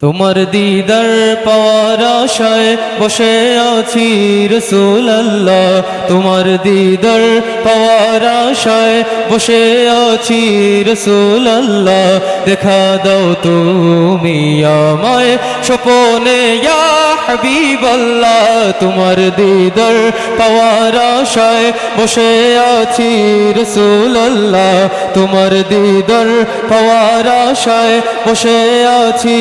তোমার দিদার পাওয়ার আশায় বসে আছি রসুল আল্লাহ তোমার দিদার পাওয়ার আশায় বসে আছি রসুল আল্লাহ দেখা দাও তুমি আমায় স্বপনে ইয়া হাবিব আল্লাহ তোমার দিদার পাওয়ার আশায় বসে আছি রসুল আল্লাহ তোমার দিদার পাওয়ার আশায় বসে আছি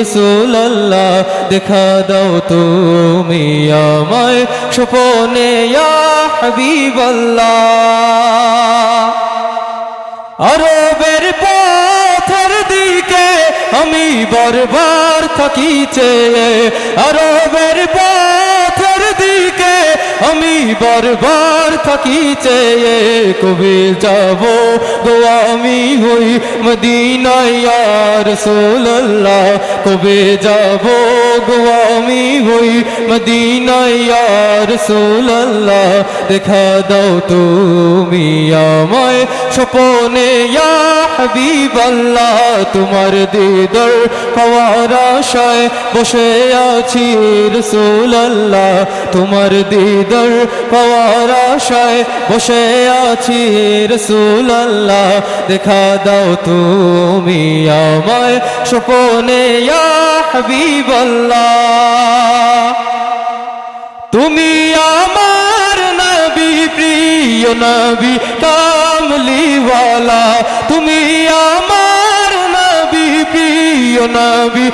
রসুল আল্লাহ দেখা দাও তুমি আমায়, স্বপনে ইয়া আমি বারবার থাকি চেয়ে আরবের বারবার থাকি চেয়ে কবে যাব গো আমি হই মদিনায় রসুল্লাহ কবে যাব গো আমি হই মদিনায় রসুল্লাহ দেখা দাও তুমি আমায় স্বপনে, ইয়া তোমার দিদার পাওয়ার আশায় বসে আছি রসুল আল্লাহ তোমার দিদার পাওয়ার আশায় বসে আছি রসুল আল্লাহ দেখা দাও তুমি আমায় স্বপনে আল্লাহ তুমি আমার নবী, প্রিয় নবী, কামলিওয়ালা। তুমি আমার নবী, প্রিয় নবী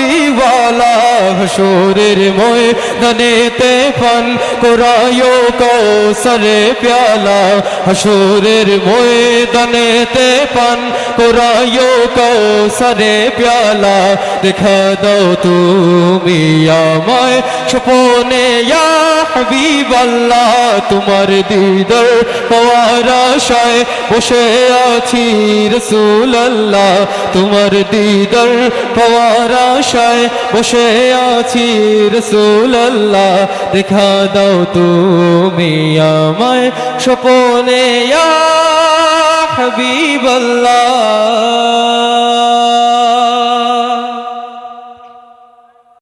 কামলিওয়ালা হসুরের ময় ধনেতে ফন কোরায়ো কৌসরে প্যালা। হসুরের ময় ধনেতে ফন কোরায়ো কৌসরে প্যালা। দেখা দাও তুমি আমায় স্বপনে, ইয়া হাবিব আল্লাহ তোমার দিদার পাওয়ার আশায় বসে আছি রসুল আল্লাহ তোমার দিদার পাওয়ার আশায় বসে আছি রসুল আল্লাহ দেখা দাও তুমি আমায় স্বপনে ইয়া হাবিব আল্লাহ